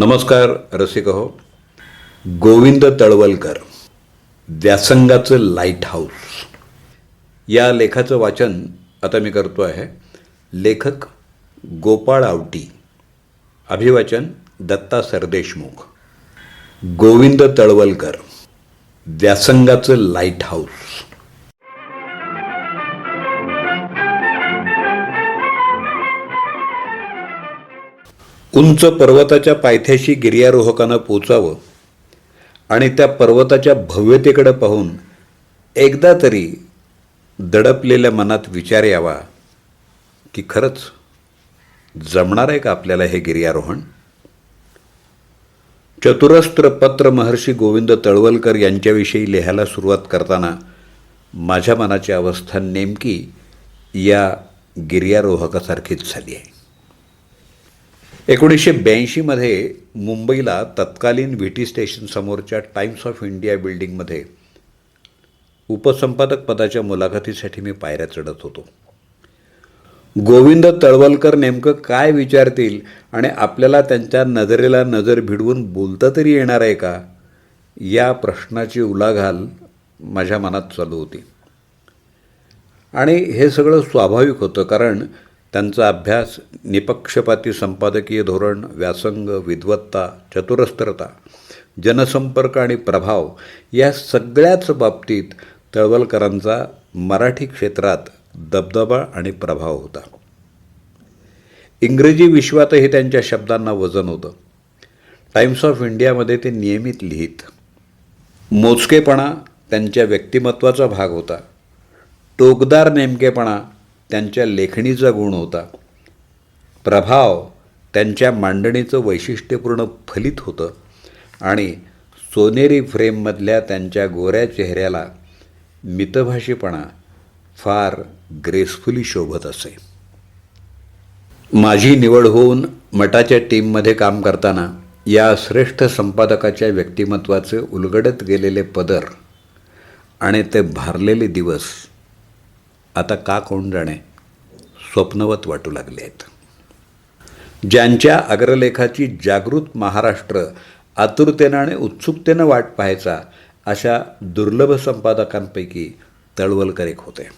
नमस्कार रसिक हो गोविंद तळवलकर व्यासंगाचं लाइट हाऊस या लेखाचं वाचन आता मी करतो आहे. लेखक गोपाळ आवटी. अभिवाचन दत्ता सरदेशमुख. गोविंद तळवलकर व्यासंगाचं लाइट हाऊस उंच पर्वताच्या पायथ्याशी गिर्यारोहकानं पोचावं आणि त्या पर्वताच्या भव्यतेकडं पाहून एकदा तरी दडपलेल्या मनात विचार यावा की खरंच जमणार आहे का आपल्याला हे गिर्यारोहण? चतुरस्त्र पत्र महर्षी गोविंद तळवलकर यांच्याविषयी लिहायला सुरुवात करताना माझ्या मनाची अवस्था नेमकी या गिर्यारोहकासारखीच झाली आहे. एकोणीसशे ब्याऐंशीमध्ये मुंबईला तत्कालीन व्ही टी स्टेशनसमोरच्या टाइम्स ऑफ इंडिया बिल्डिंगमध्ये उपसंपादक पदाच्या मुलाखतीसाठी मी पायऱ्या चढत होतो. गोविंद तळवलकर नेमकं काय विचारतील आणि आपल्याला त्यांच्या नजरेला नजर भिडवून बोलता तरी येणार आहे का? या प्रश्नाची उलाघाल माझ्या मनात चालू होती. आणि हे सगळं स्वाभाविक होतं कारण त्यांचा अभ्यास निपक्षपाती संपादकीय धोरण व्यासंग विद्वत्ता चतुरस्त्रता जनसंपर्क आणि प्रभाव या सगळ्याच बाबतीत तळवलकरांचा मराठी क्षेत्रात दबदबा आणि प्रभाव होता. इंग्रजी विश्वातही त्यांच्या शब्दांना वजन होतं. टाइम्स ऑफ इंडियामध्ये ते नियमित लिहित. मोजकेपणा त्यांच्या व्यक्तिमत्वाचा भाग होता. टोकदार नेमकेपणा त्यांच्या लेखणीचा गुण होता. प्रभाव त्यांच्या मांडणीचं वैशिष्ट्यपूर्ण फलित होतं आणि सोनेरी फ्रेममधल्या त्यांच्या गोऱ्या चेहऱ्याला मितभाषीपणा फार ग्रेसफुली शोभत असे. माझी निवड होऊन मठाच्या टीममध्ये काम करताना या श्रेष्ठ संपादकाच्या व्यक्तिमत्वाचे उलगडत गेलेले पदर आणि ते भारलेले दिवस आता का कोण जाणे? स्वप्नवत वाटू लागले आहेत. ज्यांच्या अग्रलेखाची जागृत महाराष्ट्र आतुरतेनं आणि उत्सुकतेनं वाट पाहायचा अशा दुर्लभ संपादकांपैकी तळवलकर एक होते.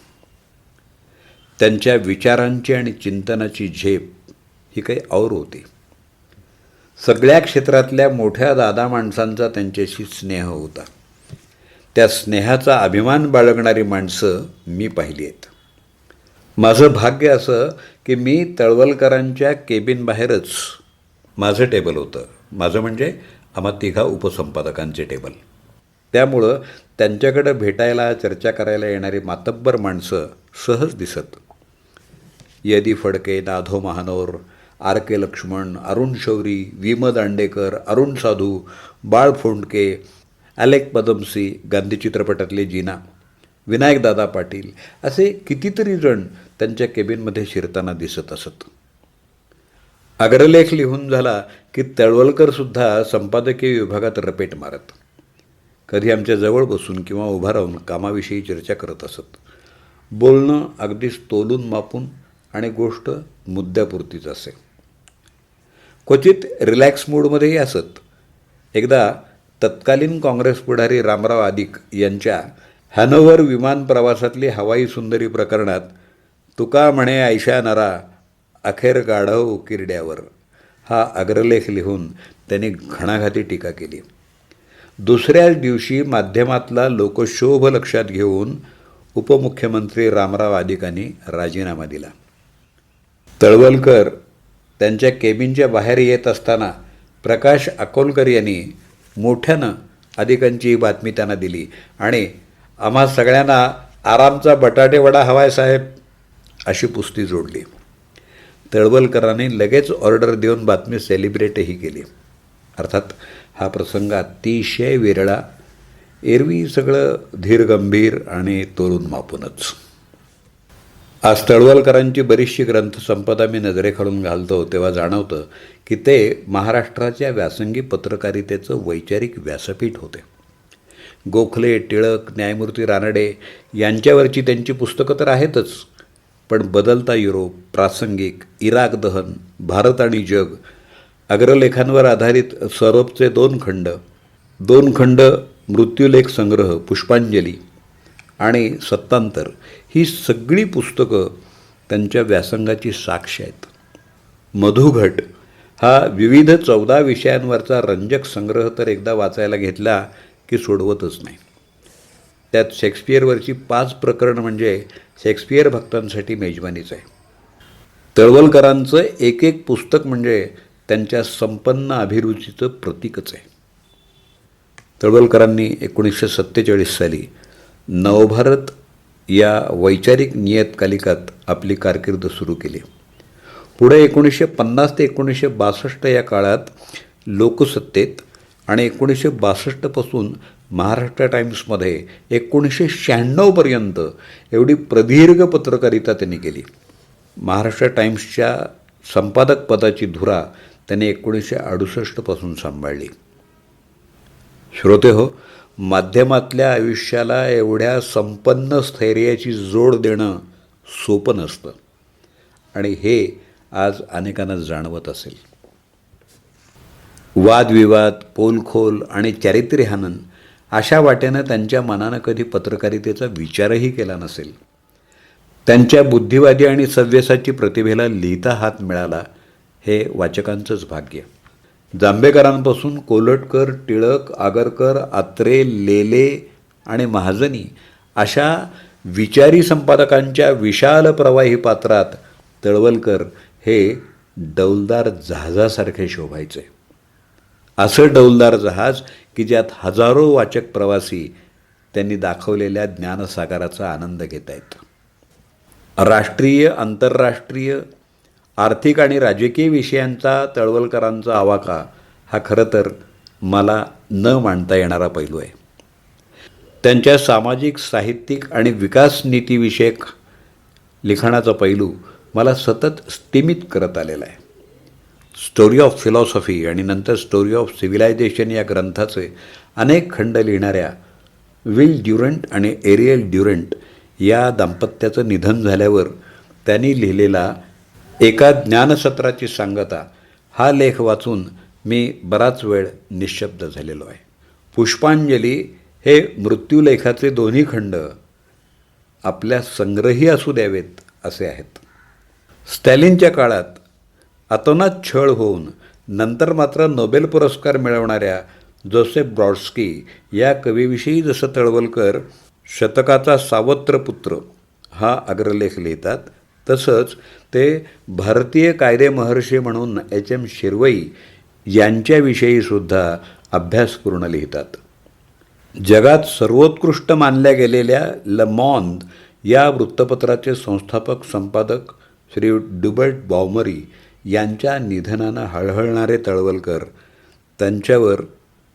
त्यांच्या विचारांची आणि चिंतनाची झेप ही काही और होती. सगळ्या क्षेत्रातल्या मोठ्या दादा माणसांचा त्यांच्याशी स्नेह होता. त्या स्नेहाचा अभिमान बाळगणारी माणसं मी पाहिली आहेत. माझं भाग्य असं की मी तळवलकरांच्या केबिनबाहेरच माझं टेबल होतं. माझं म्हणजे आम्हा तिघा उपसंपादकांचे टेबल. त्यामुळं त्यांच्याकडं भेटायला चर्चा करायला येणारी मातब्बर माणसं सहज दिसत. यदी Phadke Nadho Mahanor R K Laxman Arun Shourie Vim Dandekar Arun Sadhu Bal Phondke Alec Padamsee Gandhi चित्रपटातले जीना. विनायकदादा पाटील असे कितीतरी जण त्यांच्या केबिनमध्ये शिरताना दिसत असत. अग्रलेख लिहून झाला की तळवलकरसुद्धा संपादकीय विभागात रपेट मारत. कधी आमच्या जवळ बसून किंवा उभा राहून कामाविषयी चर्चा करत असत. बोलणं अगदीच तोलून मापून आणि गोष्ट मुद्द्यापुरतीच असे. क्वचित रिलॅक्स मूडमध्येही असत. एकदा तत्कालीन काँग्रेस पुढारी रामराव आदिक यांच्या हॅनोव्हर विमान प्रवासातली हवाई सुंदरी प्रकरणात तुका म्हणे ऐशा नरा अखेर गाढव उकिरड्यावर हा अग्रलेख लिहून त्यांनी घणाघाती टीका केली. दुसऱ्याच दिवशी माध्यमातला लोकशोभ लक्षात घेऊन उपमुख्यमंत्री रामराव आदिकांनी राजीनामा दिला. तळवलकर त्यांच्या केबिनच्या बाहेर येत असताना प्रकाश अकोलकर यांनी मोठ्यानं अधिकांची ही बातमी त्यांना दिली आणि आम्हा सगळ्यांना आरामचा बटाटे वडा हवाय साहेब अशी पुस्ती जोडली. तळवलकरांनी लगेच ऑर्डर देऊन बातमी सेलिब्रेटही केली. अर्थात हा प्रसंग अतिशय विरळा एरवी सगळं धीरगंभीर आणि तोरून मापूनच. आज तळवलकरांची बरीचशी ग्रंथसंपदा मी नजरेखालून घालतो तेव्हा जाणवतं की ते महाराष्ट्राच्या व्यासंगी पत्रकारितेचं वैचारिक व्यासपीठ होते. गोखले टिळक न्यायमूर्ती रानडे यांच्यावरची त्यांची पुस्तकं तर आहेतच. पण बदलता युरोप प्रासंगिक इराक दहन भारत आणि जग अग्रलेखांवर आधारित सौरभचे दोन खंड दोन खंड मृत्यूलेख संग्रह पुष्पांजली आणि सत्तांतर ही सगळी पुस्तकं त्यांच्या व्यासंगाची साक्ष आहेत. मधुघट हा विविध चौदा विषयांवरचा रंजक संग्रह तर एकदा वाचायला घेतला की सोडवतच नाही. त्यात शेक्सपियरवरची पाच प्रकरण म्हणजे शेक्सपियर भक्तांसाठी मेजवानीच आहे. तळवलकरांचं एक एक पुस्तक म्हणजे त्यांच्या संपन्न अभिरुचीचं प्रतीकच आहे. तळवलकरांनी एकोणीसशे सत्तेचाळीस साली नवभारत या वैचारिक नियतकालिकात आपली कारकीर्द सुरू केली. पुढे एकोणीसशे पन्नास ते एकोणीसशे बासष्ट या काळात लोकसत्तेत आणि एकोणीसशे बासष्टपासून महाराष्ट्र टाईम्समध्ये एकोणीसशे शहाण्णवपर्यंत एवढी प्रदीर्घ पत्रकारिता त्यांनी केली. महाराष्ट्र टाईम्सच्या संपादक पदाची धुरा त्यांनी एकोणीसशे अडुसष्टपासून सांभाळली. श्रोते हो माध्यमातल्या आयुष्याला एवढ्या संपन्न स्थैर्याची जोड देणं सोपं नसतं. आणि हे आज अनेकांना जाणवत असेल. वादविवाद पोलखोल आणि चारित्र्यहानन अशा वाटेनं त्यांच्या मनानं कधी पत्रकारितेचा विचारही केला नसेल. त्यांच्या बुद्धिवादी आणि सव्यसाची प्रतिभेला लिहिता हात मिळाला हे वाचकांचंच भाग्य. जांभेकरांपासून कोलटकर टिळक आगरकर आत्रे लेले आणि महाजनी अशा विचारी संपादकांच्या विशाल प्रवाही पात्रात तळवलकर हे डौलदार जहाजासारखे शोभायचे. असं डौलदार जहाज की ज्यात हजारो वाचक प्रवासी त्यांनी दाखवलेल्या ज्ञानसागराचा आनंद घेत आहेत. राष्ट्रीय आंतरराष्ट्रीय आर्थिक आणि राजकीय विषयांचा तळवलकरांचा आवाका हा खरं तर मला न मांडता येणारा पैलू आहे. त्यांच्या सामाजिक साहित्यिक आणि विकास नीतीविषयक लिखाणाचा पैलू मला सतत स्तिमित करत आलेला आहे. स्टोरी ऑफ फिलॉसॉफी आणि नंतर स्टोरी ऑफ सिव्हिलायझेशन या ग्रंथाचे अनेक खंड लिहिणाऱ्या विल ड्युरंट आणि एरियल ड्युरंट या दाम्पत्याचं निधन झाल्यावर त्यांनी लिहिलेला एका ज्ञानसत्राची सांगता हा लेख वाचून मी बराच वेळ निशब्द झालेलो आहे. पुष्पांजली हे मृत्यूलेखाचे दोन्ही खंड आपल्या संग्रही असू द्यावेत असे आहेत. स्टॅलिनच्या काळात अतोनात छळ होऊन नंतर मात्र नोबेल पुरस्कार मिळवणाऱ्या जोसेफ ब्रॉड्स्की या कवीविषयी जसं तळवलकर शतकाचा सावत्र पुत्र हा अग्रलेख लिहितात. तसंच ते भारतीय कायदे महर्षी म्हणून एच एम शिरवई यांच्याविषयीसुद्धा अभ्यासपूर्ण लिहितात. जगात सर्वोत्कृष्ट मानल्या गेलेल्या लमॉन्द या वृत्तपत्राचे संस्थापक संपादक श्री डुबर्ट बॉमरी यांच्या निधनानं हळहळणारे तळवलकर त्यांच्यावर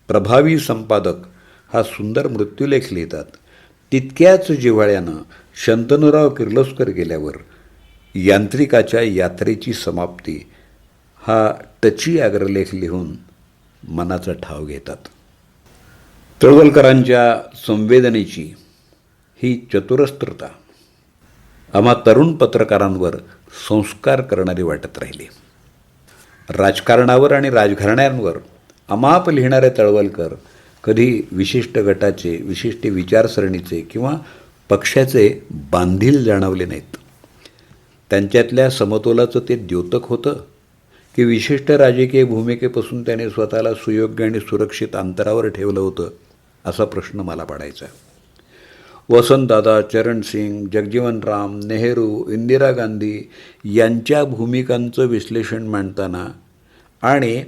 प्रभावी संपादक हा सुंदर मृत्यूलेख लिहितात. तितक्याच जिव्हाळ्यानं शंतनुराव किर्लोस्कर गेल्यावर यांत्रिकाच्या यात्रेची समाप्ती हा टची अग्रलेख लिहून मनाचा ठाव घेतात. तळवलकरांच्या संवेदनेची ही चतुरस्त्रता आम्हा तरुण पत्रकारांवर संस्कार करणारी वाटत राहिली. राजकारणावर आणि राजघराण्यांवर अमाप लिहिणारे तळवलकर कधी विशिष्ट गटाचे विशिष्ट विचारसरणीचे किंवा पक्षाचे बांधील जाणवले नाहीत. त्यांच्यातल्या समतोलाचं ते द्योतक होतं की विशिष्ट राजकीय भूमिकेपासून त्याने स्वतःला सुयोग्य आणि सुरक्षित अंतरावर ठेवलं होतं असा प्रश्न मला पडायचा. वसंतदादा चरणसिंग जगजीवन राम नेहरू इंदिरा गांधी यांच्या भूमिकांचं विश्लेषण मांडताना आणि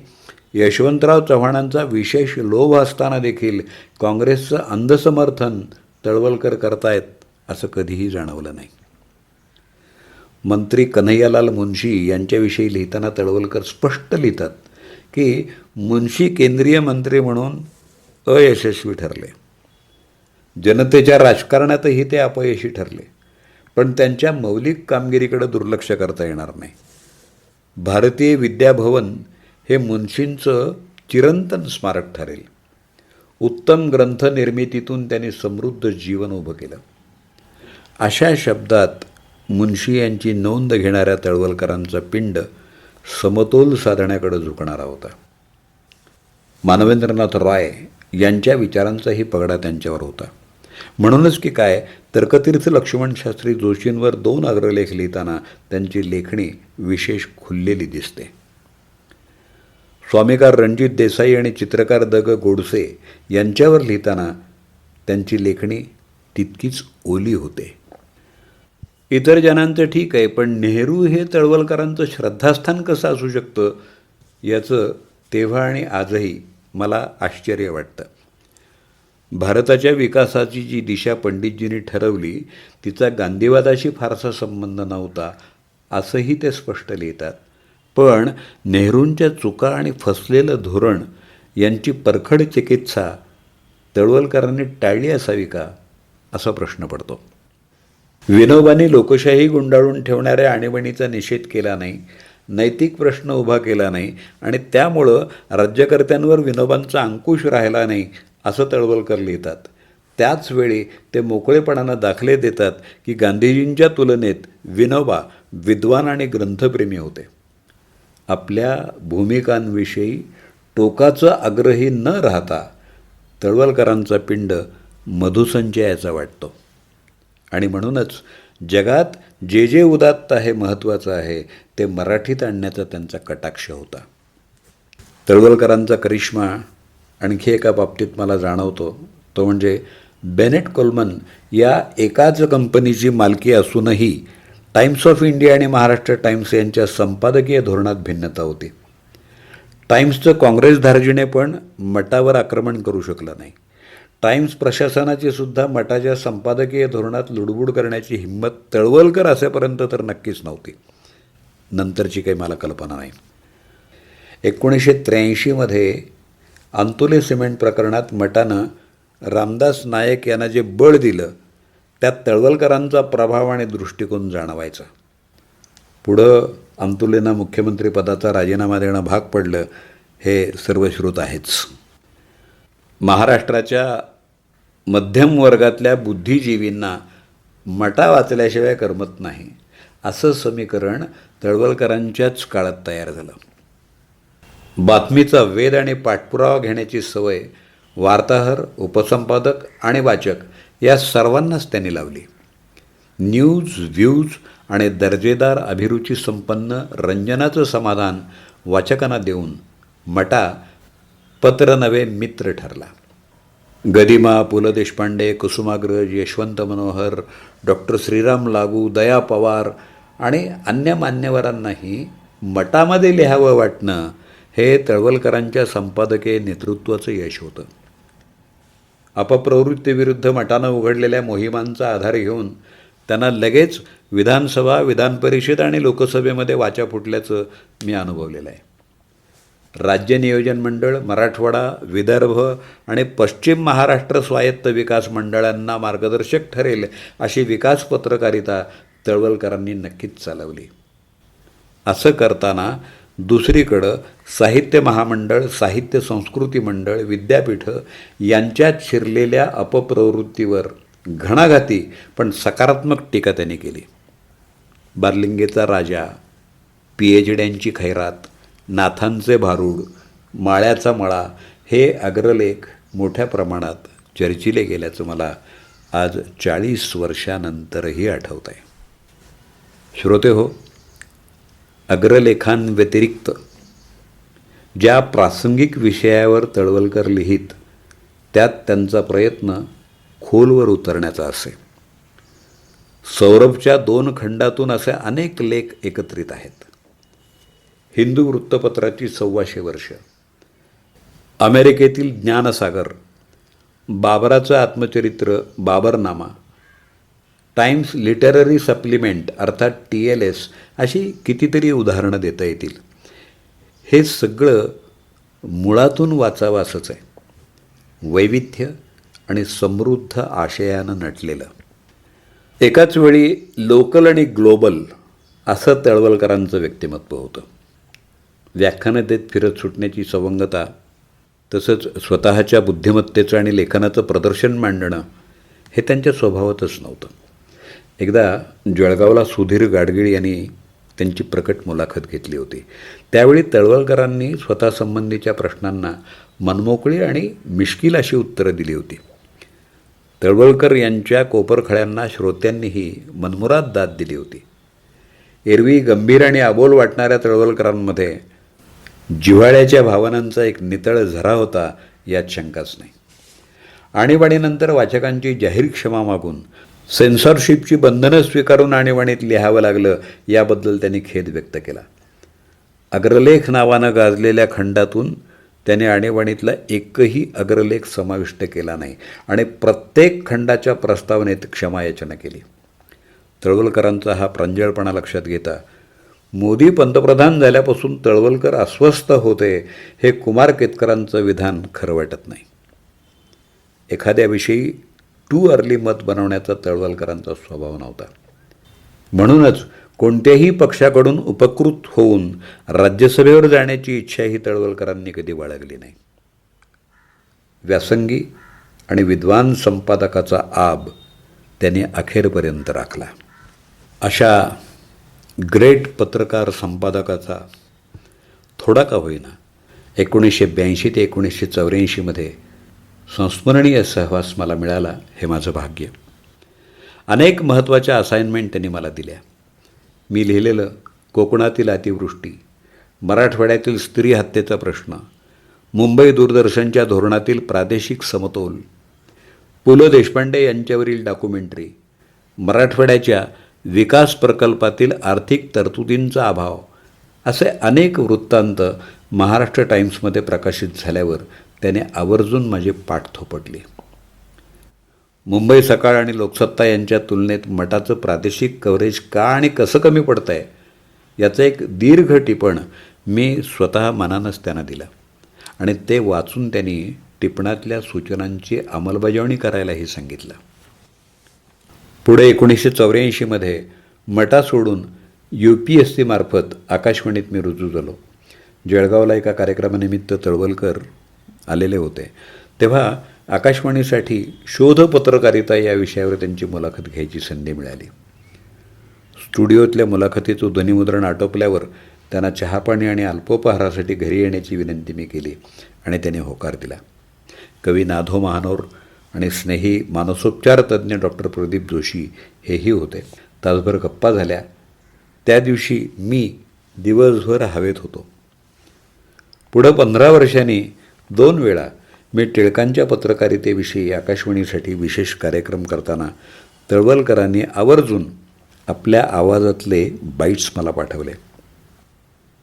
यशवंतराव चव्हाणांचा विशेष लोभ असताना देखील काँग्रेसचं अंधसमर्थन तळवलकर करतायत असं कधीही जाणवलं नाही. मंत्री कन्हैयालाल मुन्शी यांच्याविषयी लिहिताना तळवलकर स्पष्ट लिहितात की मुन्शी केंद्रीय मंत्री म्हणून अयशस्वी ठरले. जनतेच्या राजकारणातही ते अपयशी ठरले. पण त्यांच्या मौलिक कामगिरीकडे दुर्लक्ष करता येणार नाही. भारतीय विद्याभवन हे मुन्शींचं चिरंतन स्मारक ठरेल. उत्तम ग्रंथ निर्मितीतून त्यांनी समृद्ध जीवन उभं केलं. अशा शब्दात मुन्शी यांची नोंद घेणाऱ्या तळवलकरांचा पिंड समतोल साधण्याकडे झुकणारा होता. मानवेंद्रनाथ रॉय यांच्या विचारांचाही पगडा त्यांच्यावर होता. म्हणूनच की काय तर्कतीर्थ लक्ष्मण शास्त्री जोशींवर दोन अग्रलेख लिहिताना त्यांची लेखणी विशेष खुललेली दिसते. स्वामीकार रणजित देसाई आणि चित्रकार द ग गोडसे यांच्यावर लिहिताना त्यांची लेखणी तितकीच ओली होते. इतर जणांचं ठीक आहे पण नेहरू हे तळवलकरांचं श्रद्धास्थान कसं असू शकतं याचं तेव्हा आणि आजही मला आश्चर्य वाटतं. भारताच्या विकासाची जी दिशा पंडितजींनी ठरवली तिचा गांधीवादाशी फारसा संबंध नव्हता असंही ते स्पष्ट लिहितात. पण नेहरूंच्या चुका आणि फसलेलं धोरण यांची परखड चिकित्सा तळवलकरांनी टाळली असावी का असा प्रश्न पडतो. विनोबांनी लोकशाही गुंडाळून ठेवणाऱ्या आणीबाणीचा निषेध केला नाही नैतिक प्रश्न उभा केला नाही आणि त्यामुळं राज्यकर्त्यांवर विनोबांचा अंकुश राहिला नाही असं तळवलकर लिहितात. त्याचवेळी ते मोकळेपणानं दाखले देतात की गांधीजींच्या तुलनेत विनोबा विद्वान आणि ग्रंथप्रेमी होते. आपल्या भूमिकांविषयी टोकाचं आग्रही न राहता तळवलकरांचा पिंड मधुसंचयाचा वाटतो. आणि म्हणूनच जगात जे जे उदात्त आहे महत्त्वाचं आहे ते मराठीत आणण्याचा त्यांचा कटाक्ष होता. तळवलकरांचा करिश्मा आणखी एका बाबतीत मला जाणवतो. तो म्हणजे बेनेट कोलमन या एकाच कंपनीची मालकी असूनही टाइम्स ऑफ इंडिया आणि महाराष्ट्र टाइम्स यांच्या संपादकीय धोरणात भिन्नता होती. टाइम्सचं काँग्रेस धार्जीने पण मटावर आक्रमण करू शकलं नाही. टाइम्स प्रशासनाची सुद्धा मठाच्या संपादकीय धोरणात लुडबुड करण्याची हिंमत तळवलकर असेपर्यंत तर नक्कीच नव्हती. नंतरची काही मला कल्पना नाही. एकोणीसशे त्र्याऐंशीमध्ये अंतुले सिमेंट प्रकरणात मटानं रामदास नायक यांना जे बळ दिलं त्यात तळवलकरांचा प्रभाव आणि दृष्टिकोन जाणवायचा. पुढं अंतुलेंना मुख्यमंत्रीपदाचा राजीनामा देणं भाग पडलं हे सर्वश्रुत आहेच. महाराष्ट्राच्या मध्यम वर्गातल्या बुद्धिजीवींना मटा वाचल्याशिवाय करमत नाही असं समीकरण तळवलकरांच्याच काळात तयार झालं. बातमीचा वेध आणि पाठपुरावा घेण्याची सवय वार्ताहर उपसंपादक आणि वाचक या सर्वांनाच त्यांनी लावली. न्यूज व्ह्यूज आणि दर्जेदार अभिरुची संपन्न रंजनाचं समाधान वाचकांना देऊन मटा पत्र नवे मित्र ठरला. गदिमा पु ल देशपांडे कुसुमाग्रज यशवंत मनोहर डॉक्टर श्रीराम लागू दया पवार आणि अन्य मान्यवरांनाही मटामध्ये लिहावं वाटणं हे तळवलकरांच्या संपादकीय नेतृत्वाचं यश होतं. अपप्रवृत्तीविरुद्ध मठानं उघडलेल्या मोहिमांचा आधार घेऊन त्यांना लगेच विधानसभा विधान परिषद आणि लोकसभेमध्ये वाचा फुटल्याचं मी अनुभवलेलं आहे. राज्य नियोजन मंडळ मराठवाडा विदर्भ आणि पश्चिम महाराष्ट्र स्वायत्त विकास मंडळांना मार्गदर्शक ठरेल अशी विकास पत्रकारिता तळवलकरांनी नक्कीच चालवली. असं करताना दुसरीकडं साहित्य महामंडळ साहित्य संस्कृती मंडळ विद्यापीठं यांच्यात शिरलेल्या अपप्रवृत्तीवर घणाघाती पण सकारात्मक टीका त्यांनी केली. बार्लिंगेचा राजा पी एच डींची खैरात नाथांचे भारूड माळ्याचा मळा हे अग्रलेख मोठ्या प्रमाणात चर्चिले गेल्याचं मला आज चाळीस वर्षानंतरही आठवत आहे श्रोते हो अग्रलेखांव्यतिरिक्त ज्या प्रासंगिक विषयावर तळवलकर लिहित त्यात त्यांचा प्रयत्न खोलवर उतरण्याचा असे. सौरभच्या दोन खंडातून असे अनेक लेख एकत्रित आहेत. हिंदू वृत्तपत्राची सव्वाशे वर्ष. अमेरिकेतील ज्ञानसागर बाबराचं आत्मचरित्र बाबरनामा टाइम्स लिटररी सप्लिमेंट अर्थात टी एल एस अशी कितीतरी उदाहरणं देता येतील. हे सगळं मुळातून वाचावं असंच आहे. वैविध्य आणि समृद्ध आशयानं नटलेलं. एकाच वेळी लोकल आणि ग्लोबल असं तळवलकरांचं व्यक्तिमत्व होतं. व्याख्यानं देत फिरत सुटण्याची सवंगता तसंच स्वतःच्या बुद्धिमत्तेचं आणि लेखनाचं प्रदर्शन मांडणं हे त्यांच्या स्वभावातच नव्हतं. एकदा जळगावला सुधीर गाडगीळ यांनी त्यांची प्रकट मुलाखत घेतली होती. त्यावेळी तळवलकरांनी स्वतःसंबंधीच्या प्रश्नांना मनमोकळी आणि मिश्किल अशी उत्तरं दिली होती. तळवलकर यांच्या कोपरखळ्यांना श्रोत्यांनीही मनमुराद दाद दिली होती. एरवी गंभीर आणि अबोल वाटणाऱ्या तळवलकरांमध्ये जिव्हाळ्याच्या भावनांचा एक नितळ झरा होता यात शंकाच नाही. आणीबाणीनंतर वाचकांची जाहीर क्षमा मागून सेन्सॉरशिपची बंधनं स्वीकारून आणीबाणीत लिहावं लागलं याबद्दल त्यांनी खेद व्यक्त केला. अग्रलेख नावानं गाजलेल्या खंडातून त्याने आणीबाणीतला एकही अग्रलेख समाविष्ट केला नाही आणि प्रत्येक खंडाच्या प्रस्तावनेत क्षमायाचना केली. तळवलकरांचा हा प्रांजळपणा लक्षात घेता मोदी पंतप्रधान झाल्यापासून तळवलकर अस्वस्थ होते हे कुमार केतकरांचं विधान खरं वाटत नाही. एखाद्याविषयी टू अर्ली मत बनवण्याचा तळवलकरांचा स्वभाव नव्हता. म्हणूनच कोणत्याही पक्षाकडून उपकृत होऊन राज्यसभेवर जाण्याची इच्छाही तळवलकरांनी कधी बाळगली नाही. व्यासंगी आणि विद्वान संपादकाचा आब त्यांनी अखेरपर्यंत राखला. अशा ग्रेट पत्रकार संपादकाचा थोडा का होईना एकोणीसशे ब्याऐंशी ते एकोणीसशे चौऱ्याऐंशीमध्ये संस्मरणीय सहवास मला मिळाला हे माझं भाग्य. अनेक महत्त्वाच्या असाइनमेंट त्यांनी मला दिल्या. मी लिहिलेलं कोकणातील अतिवृष्टी मराठवाड्यातील स्त्री हत्येचा प्रश्न मुंबई दूरदर्शनच्या धोरणातील प्रादेशिक समतोल पु ल देशपांडे यांच्यावरील डॉक्युमेंटरी मराठवाड्याच्या विकास प्रकल्पातील आर्थिक तरतुदींचा अभाव असे अनेक वृत्तांत महाराष्ट्र टाइम्समध्ये प्रकाशित झाल्यावर त्याने आवर्जून माझी पाठ थोपटली. मुंबई सकाळ आणि लोकसत्ता यांच्या तुलनेत मठाचं प्रादेशिक कव्हरेज का आणि कसं कमी पडतं आहे याचं एक दीर्घ टिपण मी स्वतः मनानंच त्यांना दिलं. आणि ते वाचून त्यांनी टिपणातल्या सूचनांची अंमलबजावणी करायलाही सांगितलं. पुढे एकोणीसशे चौऱ्याऐंशीमध्ये मटा सोडून यू पी एस सीमार्फत आकाशवाणीत मी रुजू झालो. जळगावला एका कार्यक्रमानिमित्त तळवलकर आलेले होते. तेव्हा आकाशवाणीसाठी शोध पत्रकारिता या विषयावर त्यांची मुलाखत घ्यायची संधी मिळाली. स्टुडिओतल्या मुलाखतीचं ध्वनिमुद्रण आटोपल्यावर त्यांना चहापाणी आणि अल्पोपहारासाठी घरी येण्याची विनंती मी केली आणि त्याने होकार दिला. कवी नाधो महानोर आणि स्नेही मानसोपचार तज्ज्ञ डॉक्टर प्रदीप जोशी हेही होते. तासभर गप्पा झाल्या. त्या दिवशी मी दिवसभर हवेत होतो. पुढं पंधरा वर्षांनी दोन वेळा मी टिळकांच्या पत्रकारितेविषयी आकाशवाणीसाठी विशेष कार्यक्रम करताना तळवलकरांनी आवर्जून आपल्या आवाजातले बाईट्स मला पाठवले.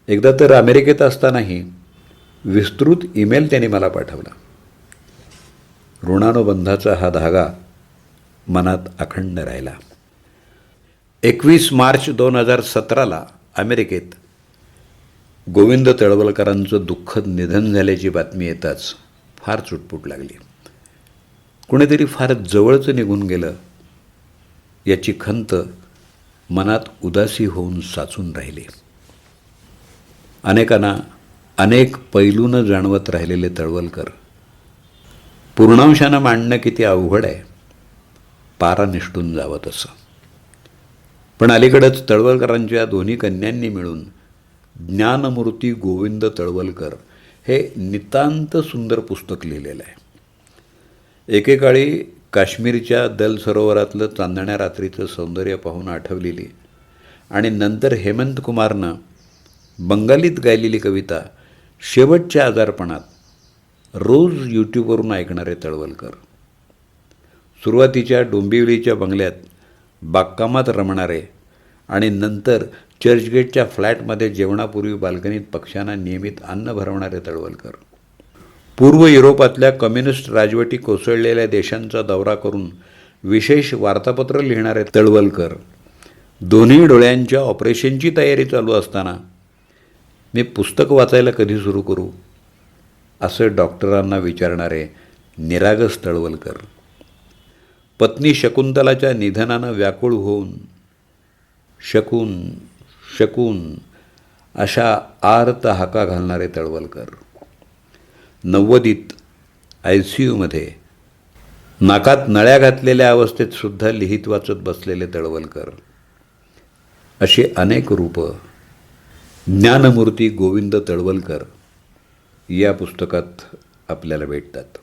एकदा तर अमेरिकेत असतानाही विस्तृत ईमेल त्यांनी मला पाठवला. ऋणानुबंधाचा हा धागा मनात अखंड राहिला. एकवीस मार्च दोन हजार सतराला अमेरिकेत गोविंद तळवलकरांचं दुःखद निधन झाल्याची बातमी येताच फार चुटपूट लागली. कुणीतरी फार जवळचं निघून गेलं. याची खंत मनात उदासी होऊन साचून राहिली. अनेकांना अनेक पैलूनं जाणवत राहिलेले तळवलकर पूर्णांशानं मांडणं किती अवघड आहे पारा निष्ठून जावं तसं. पण अलीकडंच तळवलकरांच्या दोन्ही कन्यांनी मिळून ज्ञानमूर्ती गोविंद तळवलकर हे नितांत सुंदर पुस्तक लिहिलेलं आहे. एकेकाळी काश्मीरच्या दल सरोवरातलं चांदण्या रात्रीचं सौंदर्य पाहून आठवलेली आणि नंतर हेमंत कुमारनं बंगालीत गायलेली कविता शेवटच्या आजारपणात रोज यूट्यूबवरून ऐकणारे तळवलकर. सुरुवातीच्या डोंबिवलीच्या बंगल्यात बागकामात रमणारे आणि नंतर चर्चगेटच्या फ्लॅटमध्ये जेवणापूर्वी बाल्कनीत पक्षांना नियमित अन्न भरवणारे तळवलकर. पूर्व युरोपातल्या कम्युनिस्ट राजवटी कोसळलेल्या देशांचा दौरा करून विशेष वार्तापत्र लिहिणारे तळवलकर. दोन्ही डोळ्यांच्या ऑपरेशनची तयारी चालू असताना मी पुस्तक वाचायला कधी सुरू करू? असं डॉक्टरांना विचारणारे निरागस तळवलकर. पत्नी शकुंतलाच्या निधनानं व्याकुळ होऊन शकून शकून अशा आर्त हाका घालणारे तळवलकर. नव्वदीत आय सी यूमध्ये नाकात नळ्या घातलेल्या अवस्थेत सुद्धा लिहित वाचत बसलेले तळवलकर. अशी अनेक रूपं ज्ञानमूर्ती गोविंद तळवलकर या पुस्तकात आपल्याला भेटतात.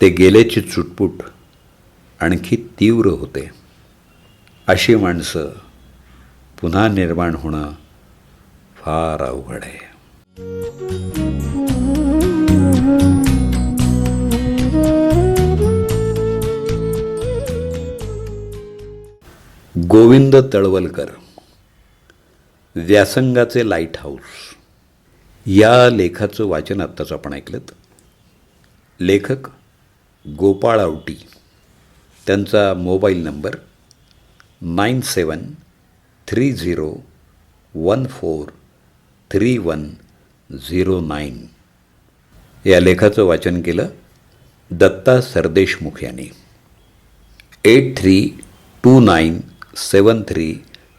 ते गेल्याची चुटपुट आणखी तीव्र होते. अशी माणसं पुन्हा निर्माण होणं फार अवघड आहे. गोविंद तळवलकर व्यासंगाचे लाइट हाऊस या लेखाचं वाचन आत्ताच आपण ऐकलं लेखक गोपाळ आवटी त्यांचा mobile number nine seven three zero one four three one zero nine या लेखाचं वाचन केलं दत्ता सरदेशमुख यांनी eight three two nine seven three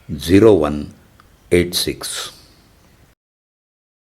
zero one eight six